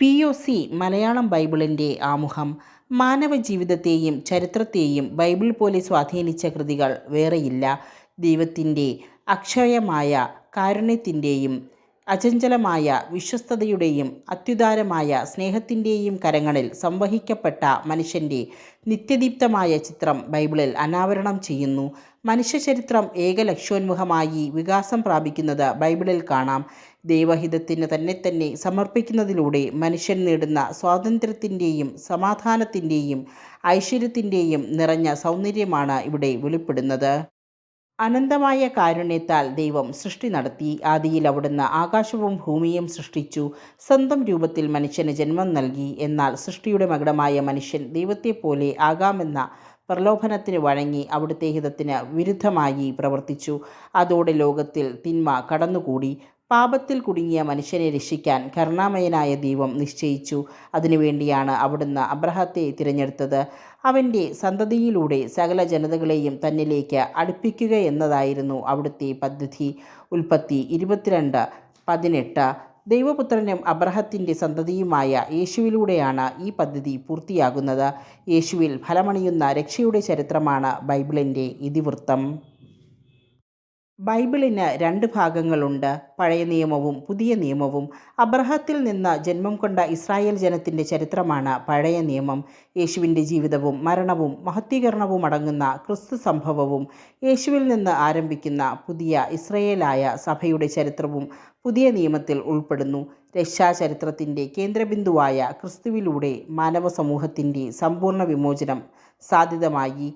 P O C Malayalam ബൈബിളിന്റെ ആമുഖം. മാനവ ജീവിതത്തെയും ചരിത്രത്തെയും ബൈബിൾ പോലെ സ്വാധീനിച്ച കൃതികൾ വേറെയില്ല. ദൈവത്തിന്റെ അക്ഷയമായ കാരുണ്യത്തിന്റെയും അചഞ്ചലമായ വിശ്വസ്തതയുടെയും അത്യുദാരമായ സ്നേഹത്തിന്റെയും കരങ്ങളിൽ സംവഹിക്കപ്പെട്ട മനുഷ്യന്റെ നിത്യദീപ്തമായ ചിത്രം ബൈബിളിൽ അനാവരണം ചെയ്യുന്നു. മനുഷ്യചരിത്രം ഏകലക്ഷ്യോന്മുഖമായി വികാസം പ്രാപിക്കുന്നത് ബൈബിളിൽ കാണാം. ദൈവഹിതത്തിന് തന്നെ തന്നെ സമർപ്പിക്കുന്നതിലൂടെ മനുഷ്യൻ നേടുന്ന സ്വാതന്ത്ര്യത്തിന്റെയും സമാധാനത്തിന്റെയും ഐശ്വര്യത്തിന്റെയും നിറഞ്ഞ സൗന്ദര്യമാണ് ഇവിടെ വെളിപ്പെടുന്നത്. അനന്തമായ കാരുണ്യത്താൽ ദൈവം സൃഷ്ടി നടത്തി. ആദിയിൽ അവിടുന്ന് ആകാശവും ഭൂമിയും സൃഷ്ടിച്ചു. സ്വന്തം രൂപത്തിൽ മനുഷ്യന് ജന്മം നൽകി. എന്നാൽ സൃഷ്ടിയുടെ മകടമായ മനുഷ്യൻ ദൈവത്തെപ്പോലെ ആകാമെന്ന പ്രലോഭനത്തിന് വഴങ്ങി അവിടുത്തെ ഹിതത്തിന് വിരുദ്ധമായി പ്രവർത്തിച്ചു. അതോടെ ലോകത്തിൽ തിന്മ കടന്നുകൂടി. പാപത്തിൽ കുടുങ്ങിയ മനുഷ്യനെ രക്ഷിക്കാൻ കരുണാമയനായ ദൈവം നിശ്ചയിച്ചു. അതിനുവേണ്ടിയാണ് അവിടുന്ന് അബ്രഹത്തെ തിരഞ്ഞെടുത്തത്. അവന്റെ സന്തതിയിലൂടെ സകല ജനതകളെയും തന്നിലേക്ക് അടുപ്പിക്കുക എന്നതായിരുന്നു അവിടുത്തെ പദ്ധതി. ഉൽപ്പത്തി ഇരുപത്തിരണ്ട് പതിനെട്ട്. ദൈവപുത്രനും അബ്രഹത്തിന്റെ സന്തതിയുമായ യേശുവിലൂടെയാണ് ഈ പദ്ധതി പൂർത്തിയാകുന്നത്. യേശുവിൽ ഫലമണിയുന്ന രക്ഷയുടെ ചരിത്രമാണ് ബൈബിളിന്റെ ഇതിവൃത്തം. ബൈബിളിന് രണ്ട് ഭാഗങ്ങളുണ്ട്. പഴയ നിയമവും പുതിയ നിയമവും. അബ്രഹത്തിൽ നിന്ന് ജന്മം കൊണ്ട ഇസ്രായേൽ ജനത്തിന്റെ ചരിത്രമാണ് പഴയ നിയമം. യേശുവിന്റെ ജീവിതവും മരണവും മഹത്വീകരണവും അടങ്ങുന്ന ക്രിസ്തു സംഭവവും യേശുവിൽ നിന്ന് ആരംഭിക്കുന്ന പുതിയ ഇസ്രയേലായ സഭയുടെ ചരിത്രവും പുതിയ നിയമത്തിൽ ഉൾപ്പെടുന്നു. രക്ഷാചരിത്രത്തിന്റെ കേന്ദ്രബിന്ദുവായ ക്രിസ്തുവിലൂടെ മാനവ സമൂഹത്തിന്റെ സമ്പൂർണ വിമോചനം സാധ്യതമായി.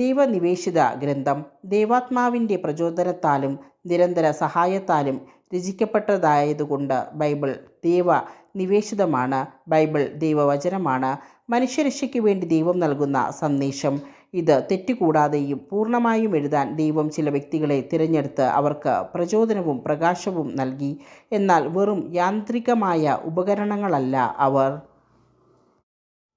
ദൈവനിവേശിത ഗ്രന്ഥം. ദൈവാത്മാവിന്റെ പ്രചോദനത്താലും നിരന്തര സഹായത്താലും രചിക്കപ്പെട്ടതായതുകൊണ്ട് ബൈബിൾ ദൈവ നിവേശിതമാണ് ബൈബിൾ ദൈവവചനമാണ്. മനുഷ്യരക്ഷയ്ക്ക് വേണ്ടി ദൈവം നൽകുന്ന സന്ദേശം. ഇത് തെറ്റുകൂടാതെയും പൂർണമായും എഴുതാൻ ദൈവം ചില വ്യക്തികളെ തിരഞ്ഞെടുത്ത് അവർക്ക് പ്രചോദനവും പ്രകാശവും നൽകി. എന്നാൽ വെറും യാന്ത്രികമായ ഉപകരണങ്ങളല്ല അവർ.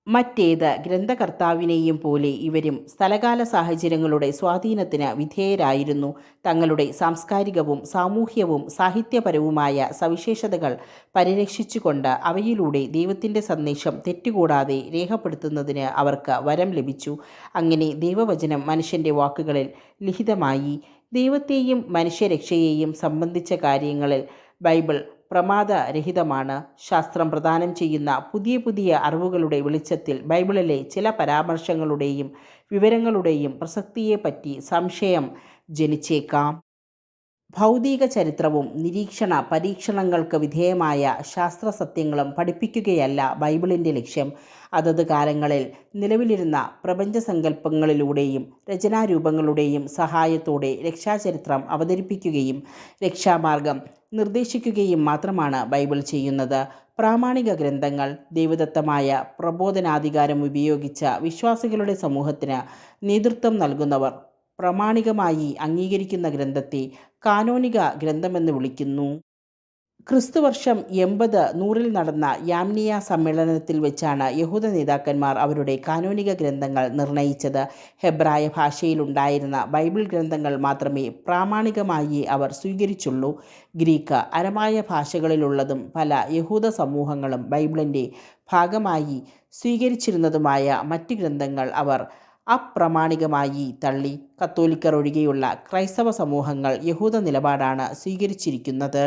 മറ്റേത് ഗ്രന്ഥകർത്താവിനെയും പോലെ ഇവരും സ്ഥലകാല സാഹചര്യങ്ങളുടെ സ്വാധീനത്തിന് വിധേയരായിരുന്നു. തങ്ങളുടെ സാംസ്കാരികവും സാമൂഹ്യവും സാഹിത്യപരവുമായ സവിശേഷതകൾ പരിരക്ഷിച്ചുകൊണ്ട് അവയിലൂടെ ദൈവത്തിന്റെ സന്ദേശം തെറ്റുകൂടാതെ രേഖപ്പെടുത്തുന്നതിന് അവർക്ക് വരം ലഭിച്ചു. അങ്ങനെ ദൈവവചനം മനുഷ്യന്റെ വാക്കുകളിൽ ലിഖിതമായി ദൈവത്തെയും മനുഷ്യരക്ഷയെയും സംബന്ധിച്ച കാര്യങ്ങളിൽ ബൈബിൾ പ്രമാദരഹിതമാണ്. ശാസ്ത്രം പ്രദാനം ചെയ്യുന്ന പുതിയ പുതിയ അറിവുകളുടെ വെളിച്ചത്തിൽ ബൈബിളിലെ ചില പരാമർശങ്ങളുടെയും വിവരങ്ങളുടെയും പ്രസക്തിയെപ്പറ്റി സംശയം ജനിച്ചേക്കാം. ഭൗതിക ചരിത്രവും നിരീക്ഷണ പരീക്ഷണങ്ങൾക്ക് വിധേയമായ ശാസ്ത്ര സത്യങ്ങളും പഠിപ്പിക്കുകയല്ല ബൈബിളിന്റെ ലക്ഷ്യം. അതത് കാലങ്ങളിൽ നിലവിലിരുന്ന പ്രപഞ്ചസങ്കല്പങ്ങളിലൂടെയും രചനാരൂപങ്ങളുടെയും സഹായത്തോടെ രക്ഷാചരിത്രം അവതരിപ്പിക്കുകയും രക്ഷാമാർഗം നിർദ്ദേശിക്കുകയും മാത്രമാണ് ബൈബിൾ ചെയ്യുന്നത്. പ്രാമാണിക ഗ്രന്ഥങ്ങൾ ദൈവദത്തമായ പ്രബോധനാധികാരം ഉപയോഗിച്ച വിശ്വാസികളുടെ സമൂഹത്തിന് നേതൃത്വം നൽകുന്നവർ പ്രാമാണികമായി അംഗീകരിക്കുന്ന ഗ്രന്ഥത്തെ കാനോനിക ഗ്രന്ഥമെന്ന് വിളിക്കുന്നു. ക്രിസ്തുവർഷം എൺപത് നൂറിൽ നടന്ന യാംനിയ സമ്മേളനത്തിൽ വെച്ചാണ് യഹൂദ നേതാക്കന്മാർ അവരുടെ കാനോനിക ഗ്രന്ഥങ്ങൾ നിർണയിച്ചത്. ഹെബ്രായ ഭാഷയിലുണ്ടായിരുന്ന ബൈബിൾ ഗ്രന്ഥങ്ങൾ മാത്രമേ പ്രാമാണികമായി അവർ സ്വീകരിച്ചുള്ളൂ. ഗ്രീക്ക് അരമായ ഭാഷകളിലുള്ളതും പല യഹൂദ സമൂഹങ്ങളും ബൈബിളിന്റെ ഭാഗമായി സ്വീകരിച്ചിരുന്നതുമായ മറ്റ് ഗ്രന്ഥങ്ങൾ അവർ അപ്രമാണികമായി തള്ളി. കത്തോലിക്കർ ഒഴികെയുള്ള ക്രൈസ്തവ സമൂഹങ്ങൾ യഹൂദ നിലപാടാണ് സ്വീകരിച്ചിരിക്കുന്നത്.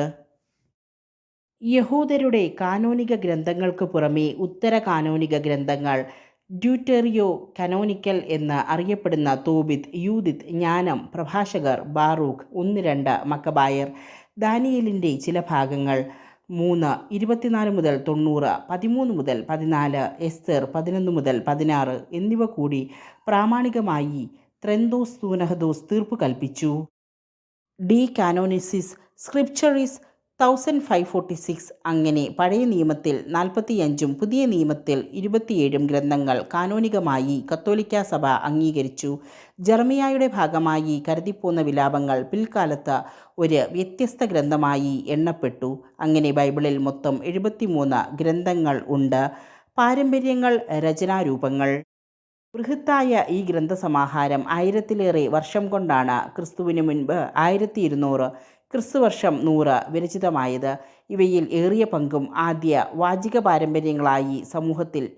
യഹൂദരുടെ കാനോനിക ഗ്രന്ഥങ്ങൾക്ക് പുറമേ ഉത്തര കാനോനിക ഗ്രന്ഥങ്ങൾ ഡ്യൂട്ടേറിയോ കനോനിക്കൽ എന്ന് അറിയപ്പെടുന്ന തോബിത് യൂതിത് ജ്ഞാനം പ്രഭാഷകർ ബാറൂഖ് ഒന്ന് രണ്ട് മക്കബായർ ദാനിയലിന്റെ ചില ഭാഗങ്ങൾ മൂന്ന് ഇരുപത്തിനാല് മുതൽ തൊണ്ണൂറ് പതിമൂന്ന് മുതൽ പതിനാല് എസ്തർ പതിനൊന്ന് മുതൽ പതിനാറ് എന്നിവ കൂടി പ്രാമാണികമായി ത്രെന്തോസ് തൂനഹദോസ് തീർപ്പ് കൽപ്പിച്ചു. ഡി കാനോനിസിസ് സ്ക്രിപ്ചറീസ് തൗസൻഡ് ഫൈവ് ഫോർട്ടി സിക്സ് അങ്ങനെ പഴയ നിയമത്തിൽ നാൽപ്പത്തിയഞ്ചും പുതിയ നിയമത്തിൽ ഇരുപത്തിയേഴും ഗ്രന്ഥങ്ങൾ കാനോനികമായി കത്തോലിക്ക സഭ അംഗീകരിച്ചു. ജർമിയായുടെ ഭാഗമായി കരുതിപ്പോന്ന വിലാപങ്ങൾ പിൽക്കാലത്ത് ഒരു വ്യത്യസ്ത ഗ്രന്ഥമായി എണ്ണപ്പെട്ടു. അങ്ങനെ ബൈബിളിൽ മൊത്തം എഴുപത്തിമൂന്ന് ഗ്രന്ഥങ്ങൾ ഉണ്ട്. പാരമ്പര്യങ്ങൾ രചനാരൂപങ്ങൾ. ബൃഹത്തായ ഈ ഗ്രന്ഥസമാഹാരം ആയിരത്തിലേറെ വർഷം കൊണ്ടാണ് ക്രിസ്തുവിന് മുൻപ് ആയിരത്തി ഇരുന്നൂറ് ക്രിസ്തുവർഷം നൂറ് വിരചിതമായത്. ഇവയിൽ ഏറിയ പങ്കും ആദ്യ വാചിക പാരമ്പര്യങ്ങളായി സമൂഹത്തിൽ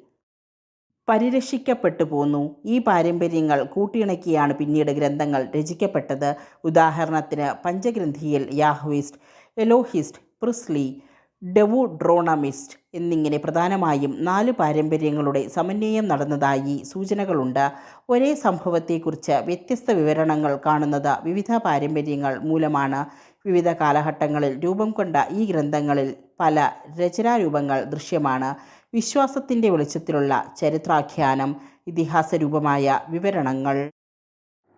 പരിരക്ഷിക്കപ്പെട്ടു പോന്നു. ഈ പാരമ്പര്യങ്ങൾ കൂട്ടിയിണക്കിയാണ് പിന്നീട് ഗ്രന്ഥങ്ങൾ രചിക്കപ്പെട്ടത്. ഉദാഹരണത്തിന് പഞ്ചഗ്രന്ഥിയിൽ യാഹ്വിസ്റ്റ് എലോഹിസ്റ്റ് പ്രിസ്ലി ഡെവുഡ്രോണമിസ്റ്റ് എന്നിങ്ങനെ പ്രധാനമായും നാല് പാരമ്പര്യങ്ങളുടെ സമന്വയം നടന്നതായി സൂചനകളുണ്ട്. ഒരേ സംഭവത്തെക്കുറിച്ച് വ്യത്യസ്ത വിവരണങ്ങൾ കാണുന്നത് വിവിധ പാരമ്പര്യങ്ങൾ മൂലമാണ്. വിവിധ കാലഘട്ടങ്ങളിൽ രൂപം കൊണ്ട ഈ ഗ്രന്ഥങ്ങളിൽ പല രചനാരൂപങ്ങൾ ദൃശ്യമാണ്. വിശ്വാസത്തിന്റെ വെളിച്ചത്തിലുള്ള ചരിത്രാഖ്യാനം ഇതിഹാസ രൂപമായ വിവരണങ്ങൾ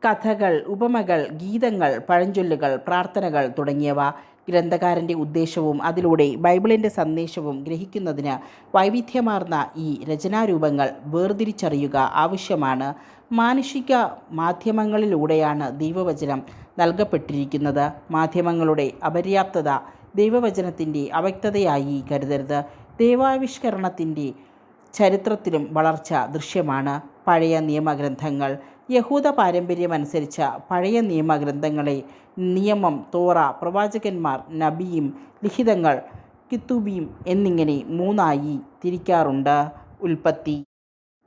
കഥകൾ ഉപമകൾ ഗീതങ്ങൾ പഴഞ്ചൊല്ലുകൾ പ്രാർത്ഥനകൾ തുടങ്ങിയവ ഗ്രന്ഥകാരന്റെ ഉദ്ദേശവും അതിലൂടെ ബൈബിളിന്റെ സന്ദേശവും ഗ്രഹിക്കുന്നതിന് വൈവിധ്യമാർന്ന ഈ രചനാരൂപങ്ങൾ വേർതിരിച്ചറിയുക ആവശ്യമാണ്. മാനുഷിക മാധ്യമങ്ങളിലൂടെയാണ് ദൈവവചനം നൽകപ്പെട്ടിരിക്കുന്നത്. മാധ്യമങ്ങളുടെ അപര്യാപ്തത ദൈവവചനത്തിന്റെ അവ്യക്തതയായി കരുതരുത്. ദൈവാവിഷ്കരണത്തിന്റെ ചരിത്രത്തിലും വളർച്ച ദൃശ്യമാണ്. പഴയ നിയമഗ്രന്ഥങ്ങൾ യഹൂദ പാരമ്പര്യമനുസരിച്ച പഴയ നിയമഗ്രന്ഥങ്ങളെ നിയമം തോറ പ്രവാചകന്മാർ നബിയും ലിഖിതങ്ങൾ കിത്തുബിയും എന്നിങ്ങനെ മൂന്നായി തിരിക്കാറുണ്ട്. ഉൽപ്പത്തി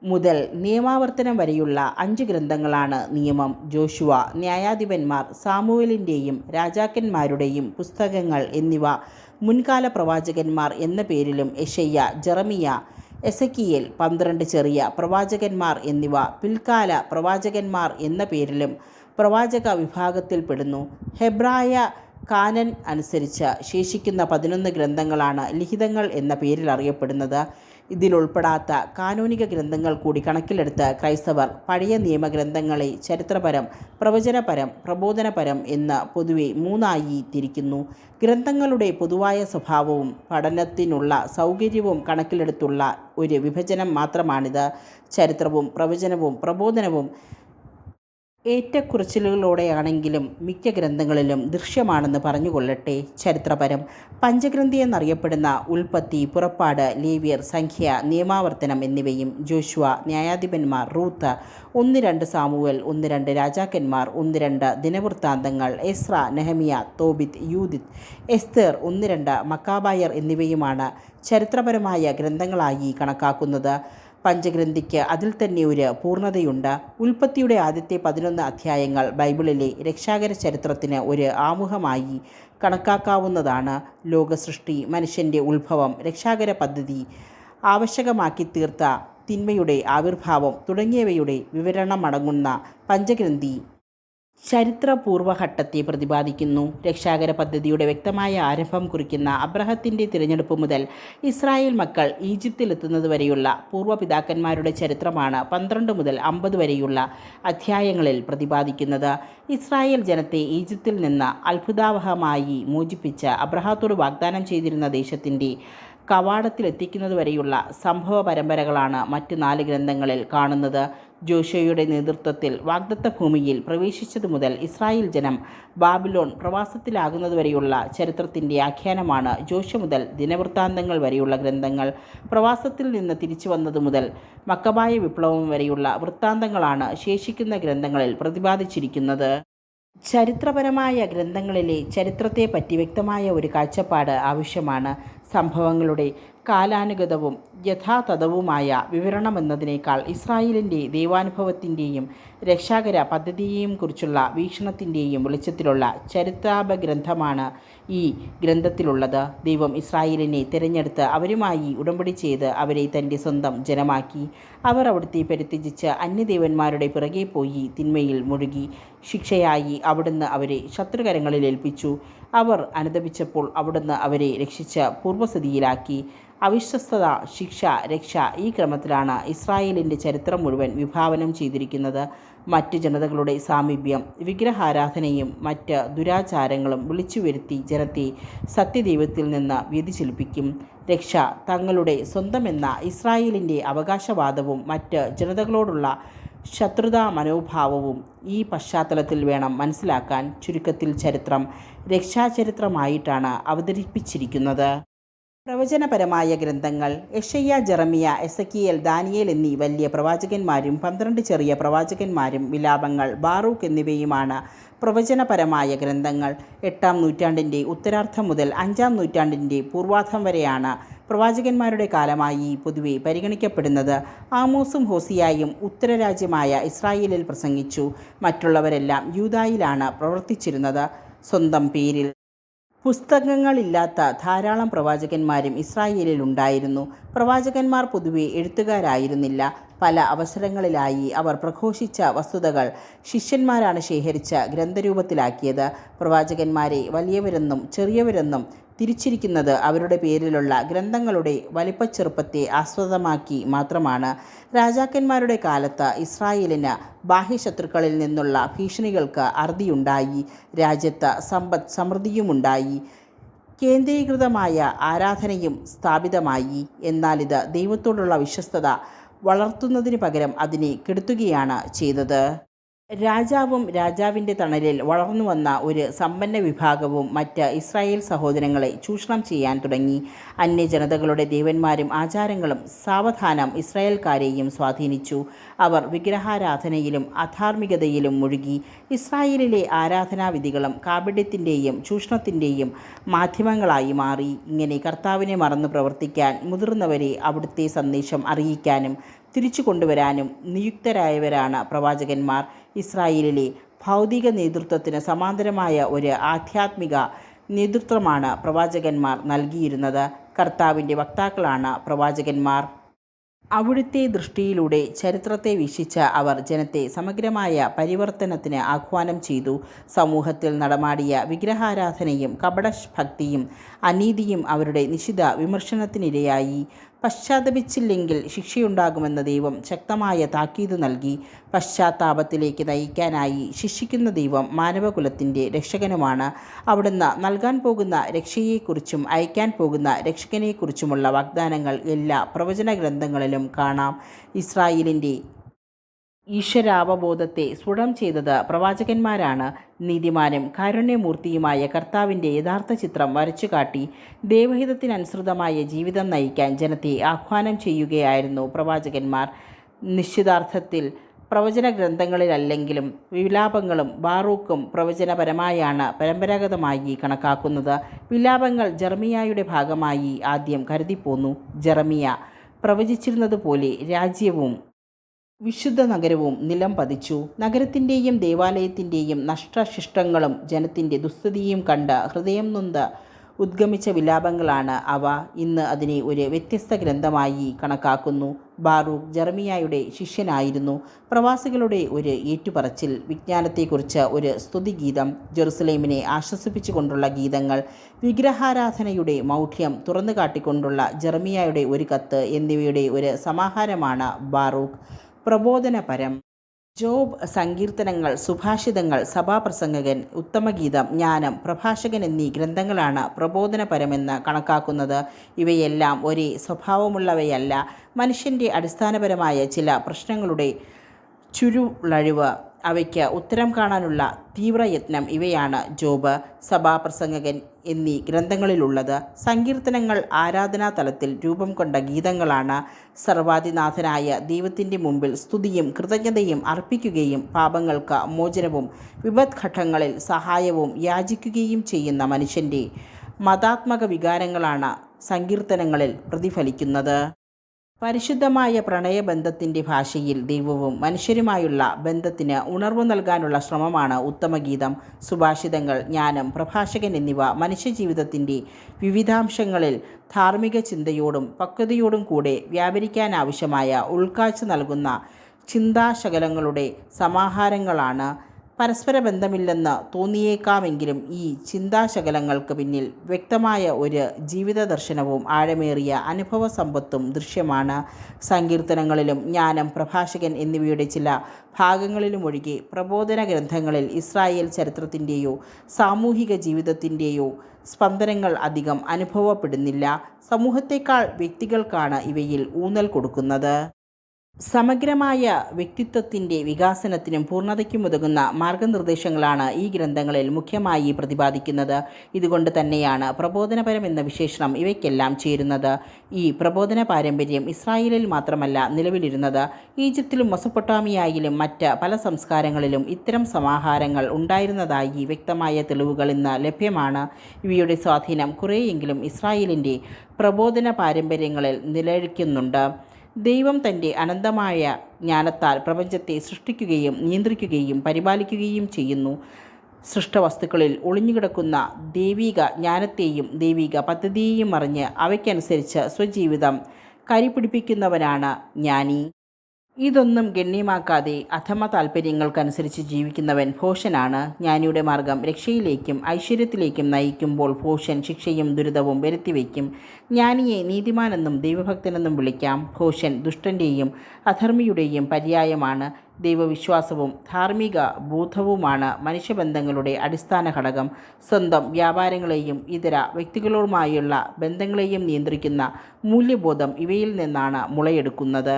മുതൽ നിയമാവർത്തനം വരെയുള്ള അഞ്ച് ഗ്രന്ഥങ്ങളാണ് നിയമം. ജോഷുവ ന്യായാധിപന്മാർ സാമുവലിന്റെയും രാജാക്കന്മാരുടെയും പുസ്തകങ്ങൾ എന്നിവ. മുൻകാല പ്രവാചകന്മാർ എന്ന പേരിലും യഷയ്യ ജെറമിയ എസക്കിയേൽ പന്ത്രണ്ട് ചെറിയ പ്രവാചകന്മാർ എന്നിവ പിൽക്കാല പ്രവാചകന്മാർ എന്ന പേരിലും പ്രവാചക വിഭാഗത്തിൽപ്പെടുന്നു ഹെബ്രായ കാനൻ അനുസരിച്ച് ശേഷിക്കുന്ന പതിനൊന്ന് ഗ്രന്ഥങ്ങളാണ് ലിഖിതങ്ങൾ എന്ന പേരിൽ അറിയപ്പെടുന്നത്. ഇതിലുൾപ്പെടാത്ത കാനോനിക ഗ്രന്ഥങ്ങൾ കൂടി കണക്കിലെടുത്ത് ക്രൈസ്തവർ പഴയ നിയമഗ്രന്ഥങ്ങളെ ചരിത്രപരം പ്രവചനപരം പ്രബോധനപരം എന്ന് പൊതുവെ മൂന്നായി തിരിക്കുന്നു. ഗ്രന്ഥങ്ങളുടെ പൊതുവായ സ്വഭാവവും പഠനത്തിനുള്ള സൗകര്യവും കണക്കിലെടുത്തുള്ള ഒരു വിഭജനം മാത്രമാണിത്. ചരിത്രവും പ്രവചനവും പ്രബോധനവും ഏറ്റക്കുറച്ചിലുകളോടെയാണെങ്കിലും മിക്ക ഗ്രന്ഥങ്ങളിലും ദൃശ്യമാണെന്ന് പറഞ്ഞുകൊള്ളട്ടെ ചരിത്രപരം. പഞ്ചഗ്രന്ഥി എന്നറിയപ്പെടുന്ന ഉൽപ്പത്തി പുറപ്പാട് ലേവിയർ സംഖ്യ നിയമാവർത്തനം എന്നിവയും ജോഷുവ ന്യായാധിപന്മാർ റൂത്ത് ഒന്ന് രണ്ട് സാമുവൽ ഒന്ന് രണ്ട് രാജാക്കന്മാർ ഒന്ന് രണ്ട് ദിനവൃത്താന്തങ്ങൾ എസ്ര നെഹമിയ തോബിത് യൂദിത്ത് എസ്തേർ ഒന്ന് രണ്ട് മക്കാബായർ എന്നിവയുമാണ് ചരിത്രപരമായ ഗ്രന്ഥങ്ങളായി കണക്കാക്കുന്നത്. പഞ്ചഗ്രന്ഥിക്ക് അതിൽ തന്നെ ഒരു പൂർണതയുണ്ട്. ഉൽപ്പത്തിയുടെ ആദ്യത്തെ പതിനൊന്ന് അധ്യായങ്ങൾ ബൈബിളിലെ രക്ഷാകര ചരിത്രത്തിന് ഒരു ആമുഖമായി കണക്കാക്കാവുന്നതാണ്. ലോകസൃഷ്ടി മനുഷ്യന്റെ ഉത്ഭവം രക്ഷാകര പദ്ധതി ആവശ്യകമാക്കി തീർത്ത തിന്മയുടെ ആവിർഭാവം തുടങ്ങിയവയുടെ വിവരണമടങ്ങുന്ന പഞ്ചഗ്രന്ഥി ചരിത്രപൂർവഘട്ടത്തെ പ്രതിപാദിക്കുന്നു. രക്ഷാകര പദ്ധതിയുടെ വ്യക്തമായ ആരംഭം കുറിക്കുന്ന അബ്രഹത്തിന്റെ തിരഞ്ഞെടുപ്പ് മുതൽ ഇസ്രായേൽ മക്കൾ ഈജിപ്തിലെത്തുന്നതുവരെയുള്ള പൂർവപിതാക്കന്മാരുടെ ചരിത്രമാണ് പന്ത്രണ്ട് മുതൽ അമ്പത് വരെയുള്ള അധ്യായങ്ങളിൽ പ്രതിപാദിക്കുന്നത്. ഇസ്രായേൽ ജനത്തെ ഈജിപ്തിൽ നിന്ന് അത്ഭുതാവഹമായി മോചിപ്പിച്ച് അബ്രഹത്തോട് വാഗ്ദാനം ചെയ്തിരുന്ന ദേശത്തിന്റെ കവാടത്തിലെത്തിക്കുന്നതുവരെയുള്ള സംഭവ പരമ്പരകളാണ് മറ്റ് നാല് ഗ്രന്ഥങ്ങളിൽ കാണുന്നത്. ജോഷയുടെ നേതൃത്വത്തിൽ വാഗ്ദത്ത ഭൂമിയിൽ പ്രവേശിച്ചതു മുതൽ ഇസ്രായേൽ ജനം ബാബിലോൺ പ്രവാസത്തിലാകുന്നതുവരെയുള്ള ചരിത്രത്തിന്റെ ആഖ്യാനമാണ് ജോഷ മുതൽ ദിനവൃത്താന്തങ്ങൾ വരെയുള്ള ഗ്രന്ഥങ്ങൾ. പ്രവാസത്തിൽ നിന്ന് തിരിച്ചു വന്നതു മുതൽ മക്കബായ വിപ്ലവം വരെയുള്ള വൃത്താന്തങ്ങളാണ് ശേഷിക്കുന്ന ഗ്രന്ഥങ്ങളിൽ പ്രതിപാദിച്ചിരിക്കുന്നത്. ചരിത്രപരമായ ഗ്രന്ഥങ്ങളിലെ ചരിത്രത്തെപ്പറ്റി വ്യക്തമായ ഒരു കാഴ്ചപ്പാട് ആവശ്യമാണ്. സംഭവങ്ങളുടെ കാലാനുഗതവും യഥാതഥവുമായ വിവരണമെന്നതിനേക്കാൾ ഇസ്രായേലിന്റെ ദൈവാനുഭവത്തിന്റെയും രക്ഷാകര പദ്ധതിയെയും കുറിച്ചുള്ള വീക്ഷണത്തിന്റെയും വെളിച്ചത്തിലുള്ള ചരിത്രാപഗ്രന്ഥമാണ് ഈ ഗ്രന്ഥത്തിലുള്ളത്. ദൈവം ഇസ്രായേലിനെ തിരഞ്ഞെടുത്ത് അവരുമായി ഉടമ്പടി ചെയ്ത് അവരെ തന്റെ സ്വന്തം ജനമാക്കി. അവർ അവിടുത്തെ പരിത്യജിച്ച് അന്യദേവന്മാരുടെ പിറകെ പോയി തിന്മയിൽ മുഴുകി. ശിക്ഷയായി അവിടുന്ന് അവരെ ശത്രുകരങ്ങളിൽ ഏൽപ്പിച്ചു. അവർ അനുദപിച്ചപ്പോൾ അവിടുന്ന് അവരെ രക്ഷിച്ച് പൂർവസ്ഥിതിയിലാക്കി. അവിശ്വസ്തത ശിക്ഷ രക്ഷ ഈ ക്രമത്തിലാണ് ഇസ്രായേലിന്റെ ചരിത്രം മുഴുവൻ വിഭാവനം ചെയ്തിരിക്കുന്നത്. മറ്റ് ജനതകളുടെ സാമീപ്യം വിഗ്രഹാരാധനയും മറ്റ് ദുരാചാരങ്ങളും വിളിച്ചു വരുത്തി ജനത്തെ സത്യദൈവത്തിൽ നിന്ന് വ്യതിചലിപ്പിക്കും. രക്ഷ തങ്ങളുടെ സ്വന്തമെന്ന ഇസ്രായേലിന്റെ അവകാശവാദവും മറ്റ് ജനതകളോടുള്ള ശത്രുതാ മനോഭാവവും ഈ പശ്ചാത്തലത്തിൽ വേണം മനസ്സിലാക്കാൻ ചുരുക്കത്തിൽ ചരിത്രം രക്ഷാചരിത്രമായിട്ടാണ് അവതരിപ്പിച്ചിരിക്കുന്നത്. പ്രവചനപരമായ ഗ്രന്ഥങ്ങൾ യഷയ്യ ജെറമിയ എസക്കിയൽ ദാനിയേൽ എന്നീ വലിയ പ്രവാചകന്മാരും പന്ത്രണ്ട് ചെറിയ പ്രവാചകന്മാരും വിലാപങ്ങൾ ബാറൂഖ് എന്നിവയുമാണ് പ്രവചനപരമായ ഗ്രന്ഥങ്ങൾ. എട്ടാം നൂറ്റാണ്ടിന്റെ ഉത്തരാർദ്ധം മുതൽ അഞ്ചാം നൂറ്റാണ്ടിന്റെ പൂർവാധം വരെയാണ് പ്രവാചകന്മാരുടെ കാലമായി പൊതുവെ പരിഗണിക്കപ്പെടുന്നത്. ആമോസും ഹോസിയായും ഉത്തരരാജ്യമായ ഇസ്രായേലിൽ പ്രസംഗിച്ചു. മറ്റുള്ളവരെല്ലാം യൂതായിലാണ് പ്രവർത്തിച്ചിരുന്നത്. സ്വന്തം പേരിൽ പുസ്തകങ്ങളില്ലാത്ത ധാരാളം പ്രവാചകന്മാരും ഇസ്രായേലിൽ ഉണ്ടായിരുന്നു. പ്രവാചകന്മാർ പൊതുവെ എഴുത്തുകാരായിരുന്നില്ല. പല അവസരങ്ങളിലായി അവർ പ്രഘോഷിച്ച വസ്തുതകൾ ശിഷ്യന്മാരാണ് ശേഖരിച്ച ഗ്രന്ഥരൂപത്തിലാക്കിയത്. പ്രവാചകന്മാരെ വലിയവരെന്നും ചെറിയവരെന്നും തിരിച്ചിരിക്കുന്നത് അവരുടെ പേരിലുള്ള ഗ്രന്ഥങ്ങളുടെ വലിപ്പച്ചെറുപ്പത്തെ ആസ്പദമാക്കി മാത്രമാണ് രാജാക്കന്മാരുടെ കാലത്ത് ഇസ്രായേലിന് ബാഹ്യശത്രുക്കളിൽ നിന്നുള്ള ഭീഷണികൾക്ക് അറുതിയുണ്ടായി രാജ്യത്ത് സമ്പദ് സമൃദ്ധിയുമുണ്ടായി കേന്ദ്രീകൃതമായ ആരാധനയും സ്ഥാപിതമായി. എന്നാൽ ഇത് ദൈവത്തോടുള്ള വിശ്വസ്തത വളർത്തുന്നതിന് പകരം അതിനെ കെടുത്തുകയാണ് ചെയ്തത്. രാജാവും രാജാവിന്റെ തണലിൽ വളർന്നു വന്ന ഒരു സമ്പന്ന വിഭാഗവും മറ്റ് ഇസ്രായേൽ സഹോദരങ്ങളെ ചൂഷണം ചെയ്യാൻ തുടങ്ങി. അന്യജനതകളുടെ ദേവന്മാരും ആചാരങ്ങളും സാവധാനം ഇസ്രായേൽക്കാരെയും സ്വാധീനിച്ചു. അവർ വിഗ്രഹാരാധനയിലും അധാർമികതയിലും മുഴുകി. ഇസ്രായേലിലെ ആരാധനാവിധികളും കാപിഡ്യത്തിന്റെയും ചൂഷണത്തിന്റെയും മാധ്യമങ്ങളായി മാറി. ഇങ്ങനെ കർത്താവിനെ മറന്നു പ്രവർത്തിക്കാൻ മുതിർന്നവരെ അവിടുത്തെ സന്ദേശം അറിയിക്കാനും തിരിച്ചു കൊണ്ടുവരാനും നിയുക്തരായവരാണ് പ്രവാചകന്മാർ. ഇസ്രായേലിലെ ഭൗതിക നേതൃത്വത്തിന് സമാന്തരമായ ഒരു ആധ്യാത്മിക നേതൃത്വമാണ് പ്രവാചകന്മാർ നൽകിയിരുന്നത്. കർത്താവിന്റെ വക്താക്കളാണ് പ്രവാചകന്മാർ. അവിടുത്തെ ദൃഷ്ടിയിലൂടെ ചരിത്രത്തെ വീക്ഷിച്ച അവർ ജനത്തെ സമഗ്രമായ പരിവർത്തനത്തിന് ആഹ്വാനം ചെയ്തു. സമൂഹത്തിൽ നടമാടിയ വിഗ്രഹാരാധനയും കപടഭക്തിയും അനീതിയും അവരുടെ നിശിത വിമർശനത്തിനിരയായി. പശ്ചാത്തപിച്ചില്ലെങ്കിൽ ശിക്ഷയുണ്ടാകുമെന്ന ദൈവം ശക്തമായ താക്കീത് നൽകി പശ്ചാത്താപത്തിലേക്ക് നയിക്കാനായി ശിക്ഷിക്കുന്ന ദൈവം മാനവകുലത്തിന്റെ രക്ഷകനുമാണ്. അവിടുന്ന് നൽകാൻ പോകുന്ന രക്ഷയെക്കുറിച്ചും അയക്കാൻ പോകുന്ന രക്ഷകനെക്കുറിച്ചുമുള്ള വാഗ്ദാനങ്ങൾ എല്ലാ പ്രവചന ഗ്രന്ഥങ്ങളിലും കാണാം. ഇസ്രായേലിന്റെ ഈശ്വരാവബോധത്തെ സ്ഫുടം ചെയ്തത് പ്രവാചകന്മാരാണ്. നീതിമാനും കാരുണ്യമൂർത്തിയുമായ കർത്താവിന്റെ യഥാർത്ഥ ചിത്രം വരച്ചു വരച്ചുകാട്ടി ദേവഹിതത്തിനനുസൃതമായ ജീവിതം നയിക്കാൻ ജനത്തെ ആഹ്വാനം ചെയ്യുകയായിരുന്നു പ്രവാചകന്മാർ. നിശ്ചിതാർത്ഥത്തിൽ പ്രവചന ഗ്രന്ഥങ്ങളിലല്ലെങ്കിലും വിലാപങ്ങളും ബാറൂക്കും പ്രവചനപരമായാണ് പരമ്പരാഗതമായി കണക്കാക്കുന്നത്. വിലാപങ്ങൾ ജർമിയായുടെ ഭാഗമായി ആദ്യം കരുതിപ്പോന്നു. ജർമിയ പ്രവചിച്ചിരുന്നതുപോലെ രാജ്യവും വിശുദ്ധ നഗരവും നിലം പതിച്ചു. നഗരത്തിന്റെയും ദേവാലയത്തിന്റെയും നഷ്ടശിഷ്ടങ്ങളും ജനത്തിന്റെ ദുസ്ഥിതിയും കണ്ട് ഹൃദയം നൊന്ത ഉദ്ഗമിച്ച വിലാപങ്ങളാണ് അവ. ഇന്ന് അതിനെ ഒരു വ്യത്യസ്ത ഗ്രന്ഥമായി കണക്കാക്കുന്നു. ബാറൂഖ് ജർമിയായുടെ ശിഷ്യനായിരുന്നു. പ്രവാസികളുടെ ഒരു ഏറ്റുപറച്ചിൽ വിജ്ഞാനത്തെക്കുറിച്ച് ഒരു സ്തുതിഗീതം ജെറുസലേമിനെ ആശ്വസിപ്പിച്ചുകൊണ്ടുള്ള ഗീതങ്ങൾ വിഗ്രഹാരാധനയുടെ മൗഢ്യം തുറന്നു കാട്ടിക്കൊണ്ടുള്ള ജർമിയായുടെ ഒരു കത്ത് എന്നിവയുടെ ഒരു സമാഹാരമാണ് ബാറൂഖ്. പ്രബോധനപരം. ജോബ് സങ്കീർത്തനങ്ങൾ സുഭാഷിതങ്ങൾ സഭാപ്രസംഗകൻ ഉത്തമഗീതം ജ്ഞാനം പ്രഭാഷകൻ എന്നീ ഗ്രന്ഥങ്ങളാണ് പ്രബോധനപരമെന്ന് കണക്കാക്കുന്നത്. ഇവയെല്ലാം ഒരേ സ്വഭാവമുള്ളവയല്ല. മനുഷ്യന്റെ അടിസ്ഥാനപരമായ ചില പ്രശ്നങ്ങളുടെ ചുരുളഴിവ് അവയ്ക്ക് ഉത്തരം കാണാനുള്ള തീവ്രയത്നം ഇവയാണ് ജോബ് സഭാപ്രസംഗകൻ എന്നീ ഗ്രന്ഥങ്ങളിലുള്ളത്. സങ്കീർത്തനങ്ങൾ ആരാധനാ തലത്തിൽ രൂപം കൊണ്ട ഗീതങ്ങളാണ്. സർവാധിനാഥനായ ദൈവത്തിന്റെ മുമ്പിൽ സ്തുതിയും കൃതജ്ഞതയും അർപ്പിക്കുകയും പാപങ്ങൾക്ക് മോചനവും വിപദ്ഘട്ടങ്ങളിൽ സഹായവും യാചിക്കുകയും ചെയ്യുന്ന മനുഷ്യന്റെ മതാത്മക വികാരങ്ങളാണ് സങ്കീർത്തനങ്ങളിൽ പ്രതിഫലിക്കുന്നത്. പരിശുദ്ധമായ പ്രണയബന്ധത്തിന്റെ ഭാഷയിൽ ദൈവവും മനുഷ്യരുമായുള്ള ബന്ധത്തിന് ഉണർവ് നൽകാനുള്ള ശ്രമമാണ് ഉത്തമഗീതം. സുഭാഷിതങ്ങൾ ജ്ഞാനം പ്രഭാഷകൻ എന്നിവ മനുഷ്യജീവിതത്തിന്റെ വിവിധാംശങ്ങളിൽ ധാർമ്മിക ചിന്തയോടും പക്വതയോടും കൂടെ വ്യാപരിക്കാനാവശ്യമായ ഉൾക്കാഴ്ച നൽകുന്ന ചിന്താശകലങ്ങളുടെ സമാഹാരങ്ങളാണ് പരസ്പര ബന്ധമില്ലെന്ന് തോന്നിയേക്കാമെങ്കിലും ഈ ചിന്താശകലങ്ങൾക്ക് പിന്നിൽ വ്യക്തമായ ഒരു ജീവിത ദർശനവും ആഴമേറിയ അനുഭവ സമ്പത്തും ദൃശ്യമാണ്. സങ്കീർത്തനങ്ങളിലും ജ്ഞാനം പ്രഭാഷകൻ എന്നിവയുടെ ചില ഭാഗങ്ങളിലുമൊഴികെ പ്രബോധന ഗ്രന്ഥങ്ങളിൽ ഇസ്രായേൽ ചരിത്രത്തിന്റെയോ സാമൂഹിക ജീവിതത്തിന്റെയോ സ്പന്ദനങ്ങൾ അധികം അനുഭവപ്പെടുന്നില്ല. സമൂഹത്തെക്കാൾ വ്യക്തികൾക്കാണ് ഇവയിൽ ഊന്നൽ കൊടുക്കുന്നത്. സമഗ്രമായ വ്യക്തിത്വത്തിന്റെ വികാസനത്തിനും പൂർണതയ്ക്കും ഉതകുന്ന മാർഗനിർദ്ദേശങ്ങളാണ് ഈ ഗ്രന്ഥങ്ങളിൽ മുഖ്യമായി പ്രതിപാദിക്കുന്നത്. ഇതുകൊണ്ട് തന്നെയാണ് പ്രബോധനപരം എന്ന വിശേഷണം ഇവയ്ക്കെല്ലാം ചേരുന്നത്. ഈ പ്രബോധന പാരമ്പര്യം ഇസ്രായേലിൽ മാത്രമല്ല നിലവിലിരുന്നത്. ഈജിപ്തിലും മൊസപ്പൊട്ടാമിയായിലും മറ്റ് പല സംസ്കാരങ്ങളിലും ഇത്തരം സമാഹാരങ്ങൾ ഉണ്ടായിരുന്നതായി വ്യക്തമായ തെളിവുകൾ ഇന്ന് ലഭ്യമാണ്. ഇവയുടെ സ്വാധീനം കുറേയെങ്കിലും ഇസ്രായേലിന്റെ പ്രബോധന പാരമ്പര്യങ്ങളിൽ നിലനിൽക്കുന്നുണ്ട്. ദൈവം തന്റെ അനന്തമായ ജ്ഞാനത്താൽ പ്രപഞ്ചത്തെ സൃഷ്ടിക്കുകയും നിയന്ത്രിക്കുകയും പരിപാലിക്കുകയും ചെയ്യുന്നു. സൃഷ്ടവസ്തുക്കളിൽ ഒളിഞ്ഞുകിടക്കുന്ന ദൈവിക ജ്ഞാനത്തെയും ദൈവിക പദ്ധതിയെയും അറിഞ്ഞ് അവയ്ക്കനുസരിച്ച് സ്വജീവിതം കരിപിടിപ്പിക്കുന്നവനാണ് ജ്ഞാനി. ഇതൊന്നും ഗണ്യമാക്കാതെ അധമ താൽപ്പര്യങ്ങൾക്കനുസരിച്ച് ജീവിക്കുന്നവൻ ഭോഷനാണ്. ജ്ഞാനിയുടെ മാർഗം രക്ഷയിലേക്കും ഐശ്വര്യത്തിലേക്കും നയിക്കുമ്പോൾ ഭോഷൻ ശിക്ഷയും ദുരിതവും വരുത്തിവെക്കും ജ്ഞാനിയെ നീതിമാനെന്നും ദൈവഭക്തനെന്നും വിളിക്കാം. ഭോഷൻ ദുഷ്ടന്റെയും അധർമ്മിയുടെയും പര്യായമാണ്. ദൈവവിശ്വാസവും ധാർമ്മിക ബോധവുമാണ് മനുഷ്യബന്ധങ്ങളുടെ അടിസ്ഥാന ഘടകം. സ്വന്തം വ്യാപാരങ്ങളെയും ഇതര വ്യക്തികളുമായുള്ള ബന്ധങ്ങളെയും നിയന്ത്രിക്കുന്ന മൂല്യബോധം ഇവയിൽ നിന്നാണ് മുളയെടുക്കുന്നത്.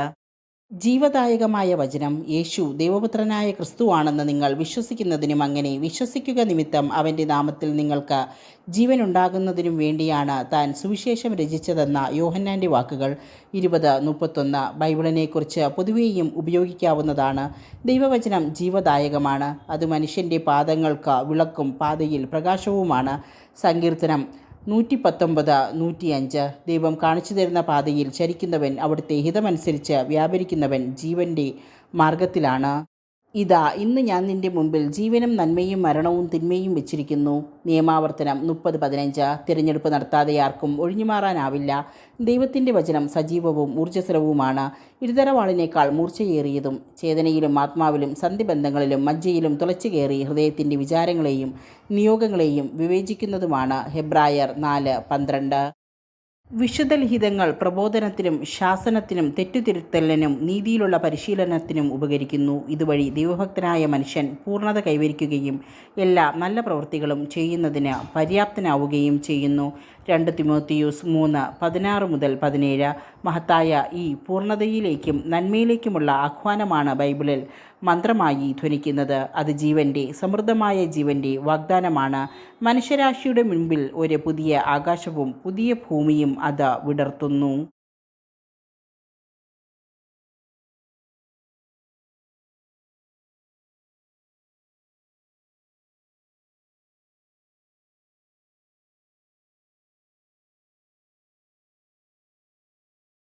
ജീവദായകമായ വചനം യേശു ദൈവപുത്രനായ ക്രിസ്തുവാണെന്ന് നിങ്ങൾ വിശ്വസിക്കുന്നതിനും അങ്ങനെ വിശ്വസിക്കുക നിമിത്തം അവന്റെ നാമത്തിൽ നിങ്ങൾക്ക് ജീവനുണ്ടാകുന്നതിനും വേണ്ടിയാണ് താൻ സുവിശേഷം രചിച്ചതെന്ന യോഹന്നാന്റെ വാക്കുകൾ ഇരുപത് മുപ്പത്തൊന്ന് ബൈബിളിനെക്കുറിച്ച് പൊതുവേയും ഉപയോഗിക്കാവുന്നതാണ്. ദൈവവചനം ജീവദായകമാണ്. അത് മനുഷ്യന്റെ പാദങ്ങൾക്ക് വിളക്കും പാതയിൽ പ്രകാശവുമാണ്. സങ്കീർത്തനം നൂറ്റി പത്തൊമ്പത് നൂറ്റിയഞ്ച്. ദൈവം കാണിച്ചു തരുന്ന പാതയിൽ ചരിക്കുന്നവൻ അവിടുത്തെ ഹിതമനുസരിച്ച് വ്യാപരിക്കുന്നവൻ ജീവന്റെ മാർഗത്തിലാണ്. ഇതാ ഇന്ന് ഞാൻ നിന്റെ മുമ്പിൽ ജീവനും നന്മയും മരണവും തിന്മയും വെച്ചിരിക്കുന്നു. നിയമാവർത്തനം മുപ്പത് പതിനഞ്ച്. തിരഞ്ഞെടുപ്പ് നടത്താതെ ആർക്കും ഒഴിഞ്ഞുമാറാനാവില്ല. ദൈവത്തിന്റെ വചനം സജീവവും ഊർജസ്വലവുമാണ്. ഇരുതരവാളിനേക്കാൾ മൂർച്ചയേറിയതും ചേതനയിലും ആത്മാവിലും സന്ധിബന്ധങ്ങളിലും മജ്ജയിലും തുളച്ചു കയറി ഹൃദയത്തിന്റെ വിചാരങ്ങളെയും നിയോഗങ്ങളെയും വിവേചിക്കുന്നതുമാണ് ഹെബ്രായർ നാല് പന്ത്രണ്ട്. വിശുദ്ധ ലിഖിതങ്ങൾ പ്രബോധനത്തിനും ശാസനത്തിനും തെറ്റുതിരുത്തലിനും നീതിയിലുള്ള പരിശീലനത്തിനും ഉപകരിക്കുന്നു. ഇതുവഴി ദൈവഭക്തനായ മനുഷ്യൻ പൂർണത കൈവരിക്കുകയും എല്ലാ നല്ല പ്രവൃത്തികളും ചെയ്യുന്നതിന് പര്യാപ്തനാവുകയും ചെയ്യുന്നു. രണ്ട് തിമോത്തിയൂസ് മൂന്ന് പതിനാറ് മുതൽ പതിനേഴ് മഹത്തായ ഈ പൂർണതയിലേക്കും നന്മയിലേക്കുമുള്ള ആഹ്വാനമാണ് ബൈബിളിൽ മന്ത്രമായി ധ്വനിക്കുന്നത്. അത് ജീവന്റെ സമൃദ്ധമായ ജീവന്റെ വാഗ്ദാനമാണ്. മനുഷ്യരാശിയുടെ മുൻപിൽ ഒരു പുതിയ ആകാശവും പുതിയ ഭൂമിയും അത് വിടർത്തുന്നു.